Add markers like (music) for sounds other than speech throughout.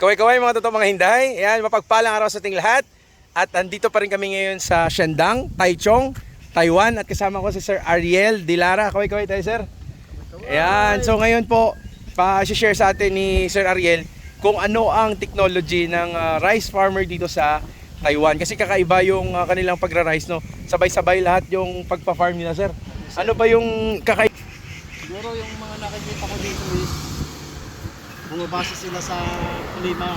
Kaway-kaway mga totoo mga hinday. Ayan, mapagpalang araw sa ating lahat. At andito pa rin kami ngayon sa Shandang, Taichung, Taiwan. At kasama ko si Sir Ariel Dilara. Kaway-kaway tayo, Sir. Ayan, so ngayon po, pa-share sa atin ni Sir Ariel kung ano ang technology ng ah, rice farmer dito sa Taiwan. Kasi kakaiba yung ah, kanilang pagra-rice, no? Sabay-sabay lahat yung pagpa-farm nila, Sir. Ano ba yung kakaiba? Siguro yung mga nakikita ko dito is bumabase sila sa klima.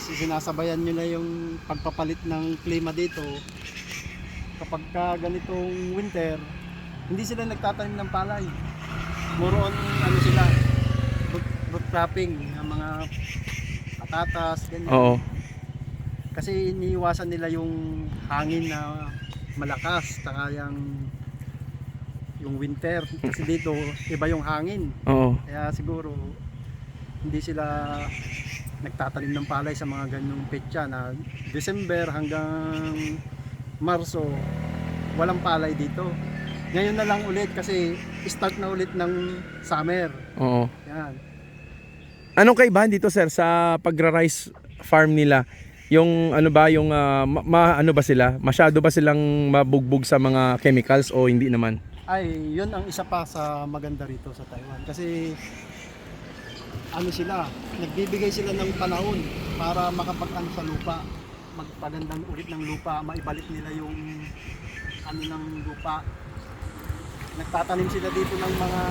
Si- Sinasabayan nila yung pagpapalit ng klima dito. Kapag ka ganitong winter, hindi sila nagtatanim ng palay. More on ano sila, root, root cropping, ng mga patatas, ganyan. Oo. Kasi iniiwasan nila yung hangin na malakas, taka yung, yung winter. Kasi dito, iba yung hangin. Oo. Kaya siguro, hindi sila nagtatanim ng palay sa mga ganyong petsa na December hanggang Marso, walang palay dito. Ngayon na lang ulit kasi start na ulit ng summer. Oo. Yan. Anong kaibahan dito sir sa pagra-rice farm nila? Yung ano ba yung ah, ma, ma- ano ba sila? Masyado ba silang mabugbog sa mga chemicals o hindi naman? Ay, yun ang isa pa sa maganda rito sa Taiwan. Kasi ano sila, nagbibigay sila ng panahon para makapag-ano sa lupa, magpagandang ulit ng lupa, maibalik nila yung ano ng lupa. Nagtatanim sila dito ng mga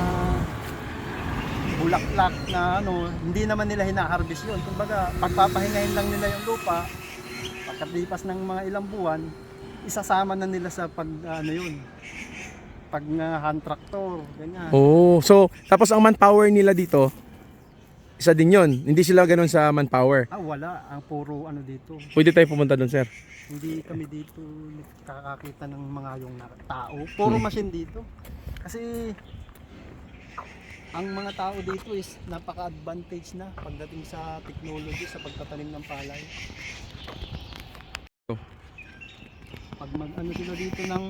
bulaklak na ano, hindi naman nila hina-harvest yun. Kumbaga, pagpapahingahin lang nila yung lupa, pagkalipas ng mga ilang buwan, isasama na nila sa pag ano yun, pag nga hand tractor, ganyan. Oh, so tapos ang manpower nila dito isa din 'yon. Hindi sila ganoon sa manpower. Ah, wala. Ang puro ano dito. Pwede tayo pumunta doon, sir. Hindi kami dito nakakakita ng mga yung tao. Puro Hmm. machine dito. Kasi ang mga tao dito is napaka-advantage na pagdating sa technology sa pagtatanim ng palay. Oh. Pag mag ano sila dito ng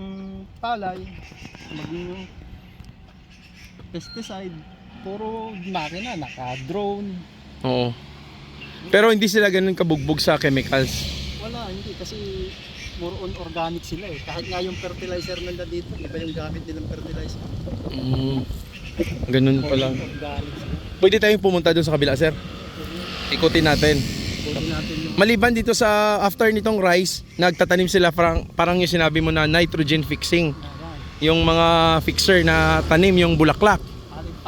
palay, maging yung pesticide, puro makina, naka-drone, Oo. Pero hindi sila ganoon kabugbog sa chemicals. Wala, hindi kasi more on organic sila eh. Kahit nga yung fertilizer nila dito, iba yung gamit nilang fertilizer. Mm. Ganun More pala. on organic sila. Pwede tayong pumunta doon sa kabila, sir. Ikutin natin. Pwede natin yung Maliban dito sa after nitong rice, nagtatanim sila parang, parang yung sinabi mo na nitrogen fixing. Ayan. Yung mga fixer na tanim yung bulaklak.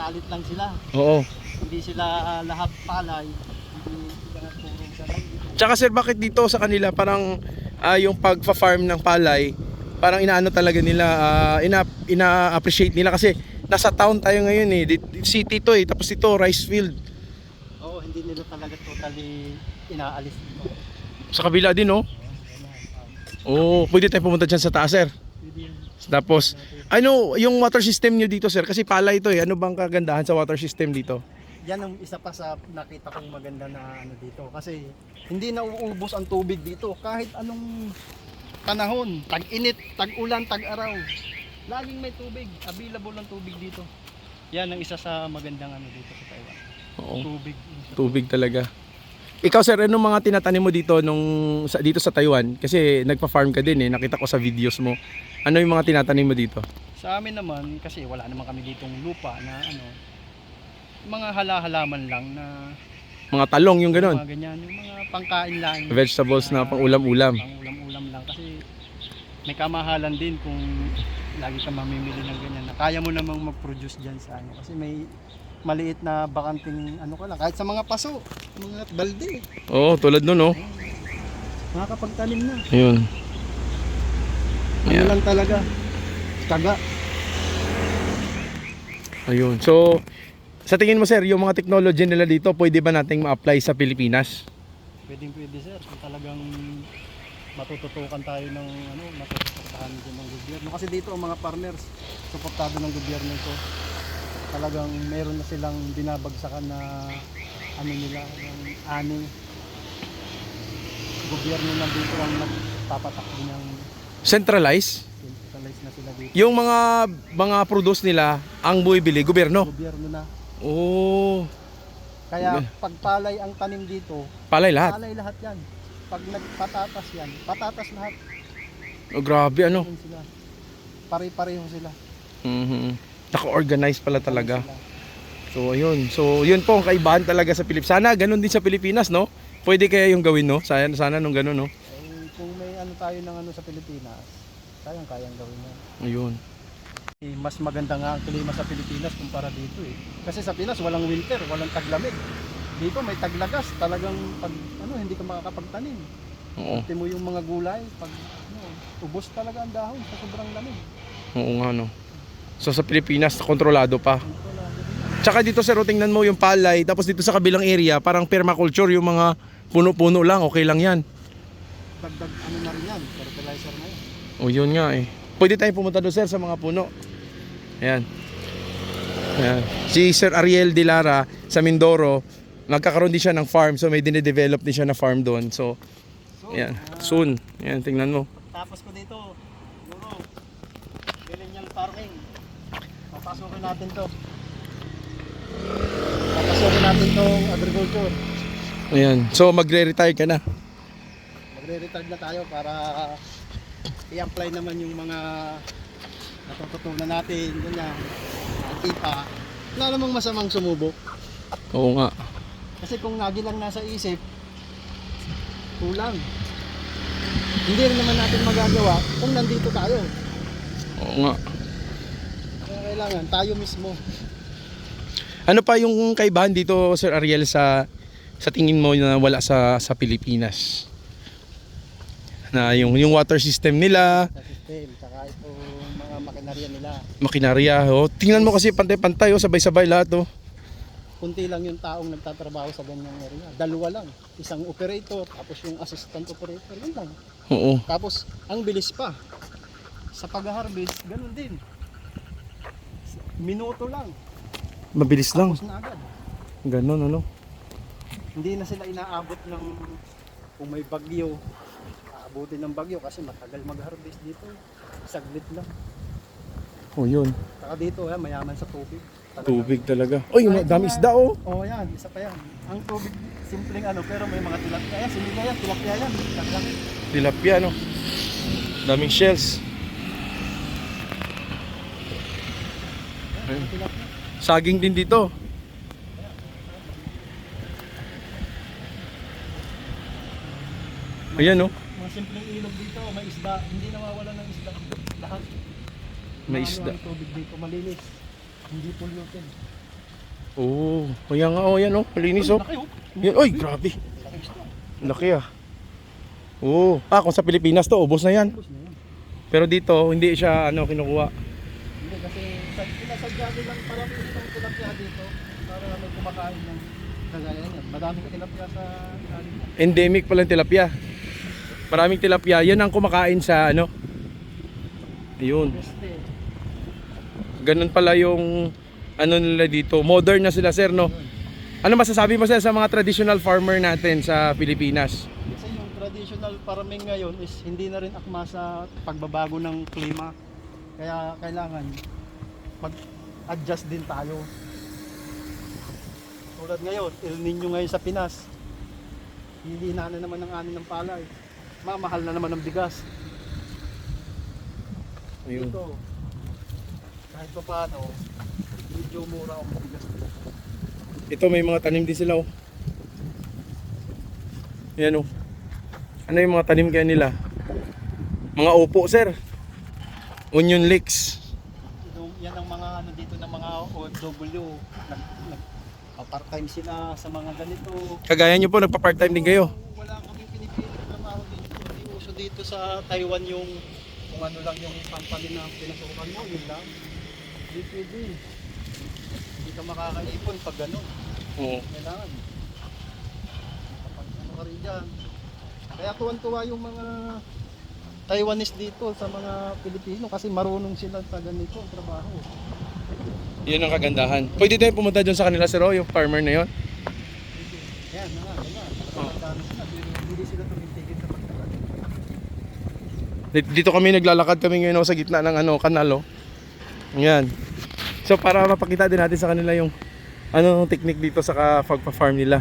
Palit-palit lang sila. Oo. Hindi sila ah, lahat palay. Hindi sila puro ganun. Tsaka sir, bakit dito sa kanila parang ah, yung pagfa-farm ng palay, parang inaano talaga nila, ah, ina, ina-appreciate nila kasi nasa town tayo ngayon eh. City to eh, tapos ito rice field. Oo, hindi nila talaga totally inaalis dito. Sa kabila din oh. Oo, pwede tayo pumunta dyan sa taas sir. Tapos, ano yung water system nyo dito sir? Kasi palay to eh. Ano bang kagandahan sa water system dito? Yan ang isa pa sa nakita kong maganda na ano dito. Kasi hindi na uubos ang tubig dito. Kahit anong panahon, tag-init, tag-ulan, tag-araw. Laging may tubig. Available ang tubig dito. Yan ang isa sa magandang ano dito sa Taiwan. Oo, Tubig. tubig talaga. Ikaw sir, anong mga tinatanim mo dito nung sa, dito sa Taiwan? Kasi nagpa-farm ka din eh, nakita ko sa videos mo. Ano yung mga tinatanim mo dito? Sa amin naman, kasi wala naman kami ditong lupa na ano, mga hala-halaman lang na Mga talong yung ganun. mga ganyan, yung mga pangkain lang. Vegetables na pang ulam-ulam. Pang ulam-ulam lang kasi may kamahalan din kung lagi ka mamimili ng ganyan na kaya mo namang mag-produce dyan sa ano kasi may maliit na bakanting ano ka lang kahit sa mga paso mga balde Oo, tulad nun oh. makakapagtanim na Ayun. Ano Yeah. lang talaga taga Ayun. So, sa tingin mo sir, yung mga technology nila dito, pwede ba nating ma-apply sa Pilipinas? pwedeng pwede sir kung talagang matututukan tayo ng ano matututukan din ng gobyerno kasi dito ang mga farmers suportado ng gobyerno ito talagang meron na silang binabagsakan na ano nila yung ani gobyerno na dito ang nagpapatakbo ng Centralized? centralized na sila dito Yung mga mga produce nila, ang buibili, gobyerno. gobyerno na Oh. Kaya pag palay ang tanim dito, Palay lahat. palay lahat yan. Pag nagpatatas yan, patatas lahat. Oh, grabe ano. Sila. Pare-pareho sila. Mhm. Naka-organize pala talaga. Sila. So ayun. So yun po ang kaibahan talaga sa Pilipinas. Sana ganun din sa Pilipinas, no? Pwede kaya yung gawin, no? Sana, sana nung ganun, no? Eh, kung may ano tayo ng ano sa Pilipinas, kayang kayang gawin yan. Ayun. Eh, Mas maganda nga ang klima sa Pilipinas kumpara dito eh. Kasi sa Pinas walang winter, walang taglamig. Dito may taglagas, talagang pag ano hindi ka makakapagtanim. Oo. Pati mo yung mga gulay, pag ano, ubos talaga ang dahon sa sobrang lamig. Oo nga, no? So sa Pilipinas, kontrolado pa. Wala. Tsaka dito sir, oh, tingnan mo yung palay, tapos dito sa kabilang area, parang permaculture, yung mga puno-puno lang, okay lang yan. Dagdag ano na rin yan, fertilizer na yan. O yun nga eh. Pwede tayong pumunta doon sir sa mga puno. Ayan. Ayan. Si Sir Ariel Dilara sa Mindoro, nagkakaroon din siya ng farm. So may dinedevelop din siya na farm doon. So, ayan. Soon. Ayan, tingnan mo. Tapos ko dito, siguro, millennial farming. Papasukin natin to. Papasukin natin tong agriculture. Ayan. So magre-retire ka na. Magre-retard na tayo para i-apply naman yung mga natututunan natin, ganyan. Kita. Wala namang masamang sumubok. Oo nga. Kasi kung lagi lang nasa isip, kulang. Hindi rin naman natin magagawa kung nandito tayo. Oo nga. Kaya kailangan tayo mismo. Ano pa yung kaibahan dito, Sir Ariel, sa sa tingin mo na wala sa sa Pilipinas? Na yung yung water system nila, sa system, saka ito mga makinarya nila. makinarya, oh. Tingnan mo kasi pantay-pantay, oh, sabay-sabay lahat, oh. Kunti lang yung taong nagtatrabaho sa ganyang area. Dalawa lang. Isang operator, tapos yung assistant operator, yun lang. Oo. Tapos, ang bilis pa. Sa pag-harvest, ganun din. Minuto lang, Mabilis lang. tapos na agad. Ganon, ano? Hindi na sila inaabot ng kung may bagyo. Aabutin ng bagyo kasi matagal mag-harvest dito. Saglit lang. Oh, yun. Saka dito, yan, mayaman sa tubig. Talaga. Tubig talaga. Oy, Kahit dami isda, oh. Oo, yan. Isa pa yan. Ang tubig, simpleng ano, pero may mga tilapia. Yan, siniga yan. Tilapia yan. Taglaki. Tilapia, no? Daming shells. Yan, mga tilapia. Saging din dito. Ayan, oh. Simpleng ilog dito, may isda. Hindi nawawala ng isda. Lahat. May Maano isda. ang tubig dito, malinis. Hindi polluted. Oh, kaya nga, oh, yan, oh. Malinis, oh. Laki, oh. Yan, oy, grabe. Laki isda. Laki, ah. Oo. Ah, kung sa Pilipinas to, ubos na yan. Tapos na yan. Pero dito, hindi siya, ano, kinukuha. Hindi kasi sa pinasadya nilang parami itong tilapia dito para may kumakain ng kagaya niyan. Madami ka tilapia sa ilalim. Endemic pala yung tilapia. Maraming tilapia. Yan ang kumakain sa, ano. Ayun. Ganun pala yung, ano nila dito. Modern na sila, sir, no? Ano masasabi mo, sir, sa mga traditional farmer natin sa Pilipinas? kasi yung traditional farming ngayon is hindi na rin akma sa pagbabago ng klima. Kaya kailangan mag-adjust din tayo. Tulad ngayon, El Nino ngayon sa Pinas. Hihina na naman ng ani ng palay. Mamahal na naman ng bigas. Ayun. Dito, kahit pa paano, medyo mura ang bigas. Ito may mga tanim din sila, oh. Yan, oh. Ano yung mga tanim kaya nila? Mga upo, sir. Onion leeks. Yan ang mga ano dito ng mga OFW. Nag, nag, part-time sila sa mga ganito. Kagaya nyo po, nagpa-part-time din kayo. Wala kaming pinipilit na trabaho dito. Hindi uso dito sa Taiwan yung kung ano lang yung company na pinasukan mo, yun lang. Hindi pwede. Hindi ka makakaipon pag gano'n. Oo. Kailangan. Kapag ano ka rin dyan. Kaya tuwan-tuwa yung mga Taiwanese dito sa mga Pilipino kasi marunong sila sa ganito ang trabaho. Yun ang kagandahan. Pwede tayo pumunta dyan sa kanila, sir, oh, yung farmer na yon. Yan, na nga, yan na. Pagkakadami sila, hindi sila tumitigil sa pagkakadami. Dito kami naglalakad kami ngayon sa gitna ng ano, kanal, oh. Yan. So para mapakita din natin sa kanila yung anong technique dito sa pagpa-farm nila.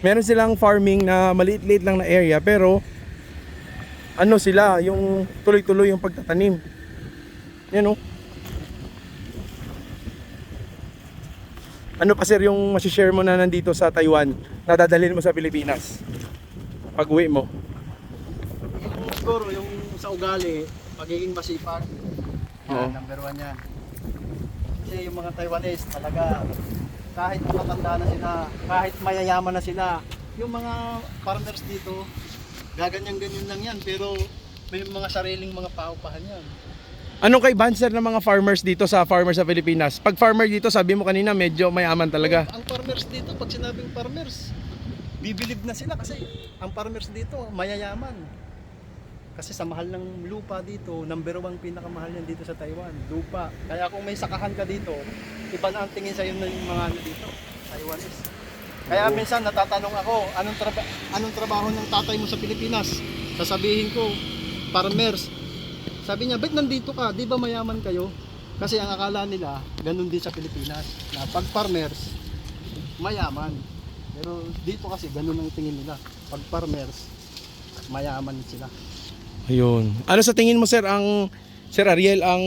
Meron silang farming na maliit-liit lang na area pero ano sila, yung tuloy-tuloy yung pagtatanim. Yan oh. Ano pa sir yung masishare mo na nandito sa Taiwan na dadalhin mo sa Pilipinas? Pag uwi mo. Yung sa ugali, pagiging masipag. Oo. Yan, number one yan. Kasi yung mga Taiwanese talaga, kahit matanda na sila, kahit mayayaman na sila, yung mga farmers dito, gaganyan-ganyan lang yan, pero may mga sariling mga paupahan yan. Anong kaibahan sir ng mga farmers dito sa farmers sa Pilipinas? Pag farmer dito, sabi mo kanina medyo mayaman talaga. Ang farmers dito, pag sinabing farmers, bibilib na sila kasi ang farmers dito, mayayaman. Kasi sa mahal ng lupa dito, number one pinakamahal yan dito sa Taiwan, lupa. Kaya kung may sakahan ka dito, iba na ang tingin sa'yo ng mga ano dito, Taiwanese. Kaya minsan natatanong ako, anong, traba- anong trabaho ng tatay mo sa Pilipinas? Sasabihin ko, farmers. Sabi niya, ba't nandito ka? Di ba mayaman kayo? Kasi ang akala nila, ganun din sa Pilipinas. Na pag farmers, mayaman. Pero dito kasi ganun ang tingin nila. Pag farmers, mayaman sila. Ayun. Ano sa tingin mo sir ang Sir Ariel ang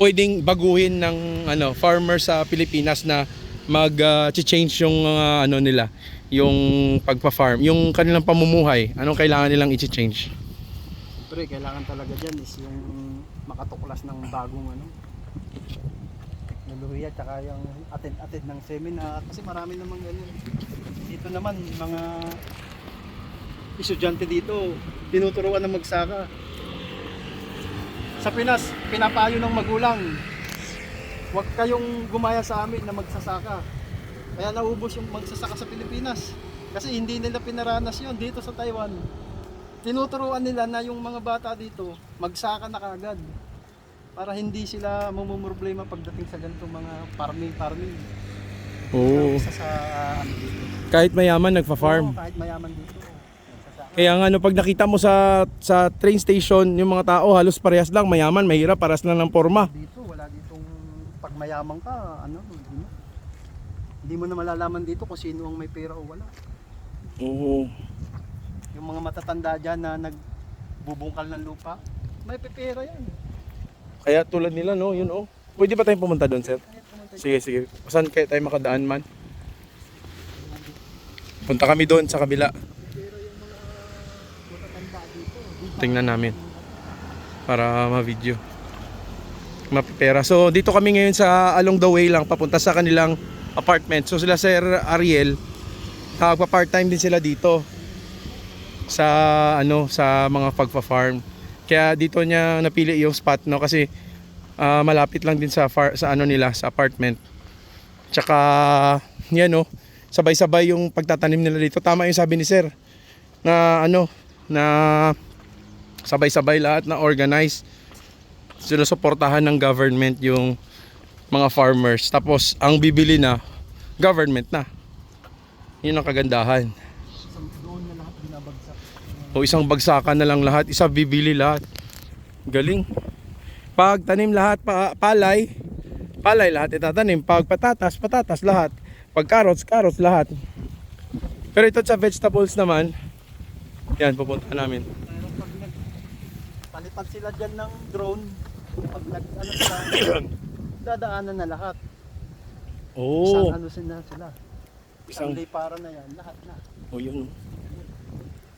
pwedeng baguhin ng ano farmer sa Pilipinas na mag ah, yung ah, ano nila, yung pagpa-farm, yung kanilang pamumuhay. Anong kailangan nilang i-change? Pre, kailangan talaga dyan is yung makatuklas ng bagong ano, teknolohiya tsaka yung attend-attend ng seminar kasi marami namang ganyan. Dito naman mga estudyante dito tinuturuan ng magsaka. Sa Pinas, pinapayo ng magulang. Huwag kayong gumaya sa amin na magsasaka. Kaya naubos yung magsasaka sa Pilipinas. Kasi hindi nila pinaranas yon dito sa Taiwan tinuturuan nila na yung mga bata dito magsaka na kagad para hindi sila mamumroblema pagdating sa ganitong mga farming farming. Oo. Isa sa ano dito. Kahit mayaman nagfa-farm. Oo, kahit mayaman dito. Kaya nga ano, pag nakita mo sa sa train station, yung mga tao halos parehas lang, mayaman, mahirap, paras lang ng forma. Dito wala ditong pag mayaman ka, ano, hindi mo. Hindi mo na malalaman dito kung sino ang may pera o wala. Oo. Yung mga matatanda dyan na nagbubungkal ng lupa, may pepera yan. Kaya tulad nila no, yun oh. Pwede ba tayong pumunta doon, sir? Sige, sige. Saan kaya tayo makadaan man? Punta kami doon sa kabila. Pero yung mga matatanda dito, di ba? Tingnan namin. Para ma-video. Mapipera. So, dito kami ngayon sa along the way lang, papunta sa kanilang apartment. So, sila Sir Ariel, nagpa-part-time din sila dito sa ano sa mga pagpa-farm. Kaya dito niya napili yung spot no kasi ah, malapit lang din sa far, sa ano nila sa apartment. Tsaka yan no, sabay-sabay yung pagtatanim nila dito. Tama yung sabi ni Sir na ano na sabay-sabay lahat na organized. Sila suportahan ng government yung mga farmers. Tapos ang bibili na government na. Yun ang kagandahan. O isang bagsakan na lang lahat, isa bibili lahat. Galing. Pag tanim lahat pa, palay, palay lahat itatanim. Pag patatas, patatas lahat. Pag carrots, carrots lahat. Pero ito sa vegetables naman, yan, pupunta namin. Palipad sila dyan ng drone, pag nag ano (coughs) sila, dadaanan na lahat. Isang Oo. ano sila. Isang Isang, liparan na yan, lahat na. oh yun.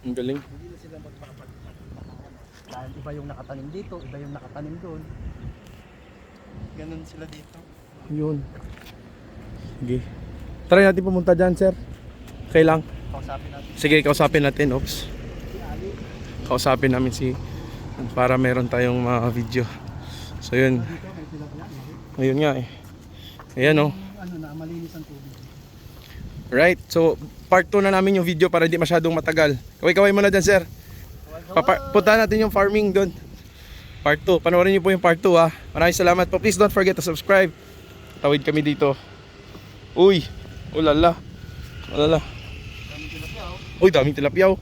Ang galing. Hindi na sila magpapag Dahil iba yung nakatanim dito, iba yung nakatanim doon. Ganun sila dito. Yun. Sige. Try natin pumunta dyan, sir. Okay lang. Kausapin natin Sige, kausapin natin. Ali. Kausapin namin si para meron tayong mga video. So yun. Ayun nga eh. Ayan oh. Ano na, malinis tubig. Right. So part 2 na namin yung video para hindi masyadong matagal. Kaway-kaway muna dyan, sir. Papa punta natin yung farming doon. Part 2. Panoorin niyo po yung part 2 ha. Maraming salamat po. Please don't forget to subscribe. Tawid kami dito. Uy. Ulala. Ulala. Uy, daming tilapia oh.